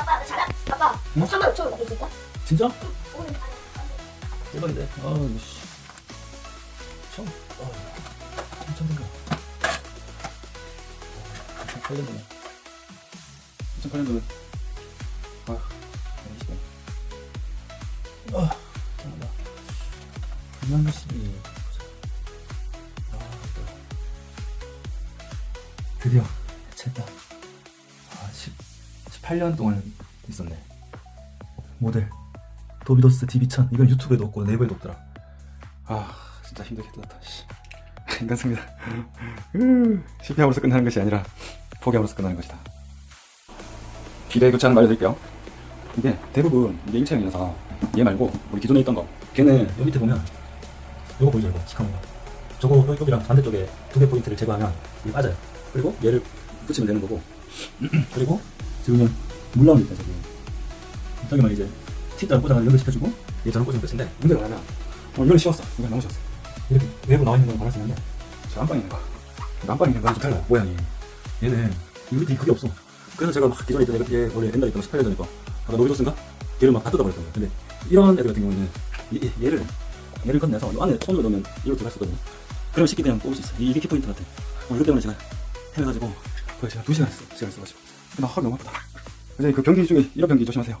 아빠 나 잘해. 아빠 뭐? 3만 5천 원 받을 수 있다. 진짜? 오늘 안 돼. 대박인데. 아, 씨. 처음. 어. 엄청 된거 2008년도네. 2008년도는. 아, 20대. 아, 잠깐만. 금양시. 아, 또. 드디어 해체했다. 아, 10, 18년 동안 있었네. 모델. 도비도스 DB1000 이건 유튜브에도 없고 네이버에도 없더라. 아 진짜 힘들게 뜯었다 씨. 인간습니다. 으, 실패함으로써 끝나는 것이 아니라 포기함으로써 끝나는 것이다. 비례 교체 하는 거 알려드릴게요. 이게 대부분 이게 임체형이라서 얘 말고 우리 기존에 있던 거. 걔는 여기 밑에 보면 요거 보이죠 이거? 시커먼 거 저거 여기, 여기랑 반대쪽에 두 개 포인트를 제거하면 이게 빠져요. 그리고 얘를 붙이면 되는 거고. 그리고 지금은 물 나오는 데 있다 저기 저기만 이제 T자를 꽂아서 연결시켜주고. 얘자를 꽂으면 끝인데 문제가 뭐냐면 어, 이거는 쉬웠어. 이거 너무 쉬웠어. 이렇게 외부 나와 있는 건 바랄 수 있는데 저 안방에 있는 거. 안방에 있는 거랑 좀 달라 모양이. 얘는 이 밑에 그게 없어. 그래서 제가 막 기존에 있던 얘, 얘 원래 옛날에 있던 거 18년 전에 거. 아까 노비도스인가? 걔를 막 다 뜯어버렸던 거야 근데 이런 애들 같은 경우는 얘, 얘를 얘를 건네서 이 안에 손으로 넣으면 이렇게 갈수 있거든요. 그럼 쉽게 그냥 뽑을 수 있어 이- 이게 키포인트 같아. 어, 이것 때문에 제가 헤매가지고 거의 제가 2시간 했어 시간 써가지고 나 허리 너무 아프다. 그래서 그 변기 중에 이런 변기 조심하세요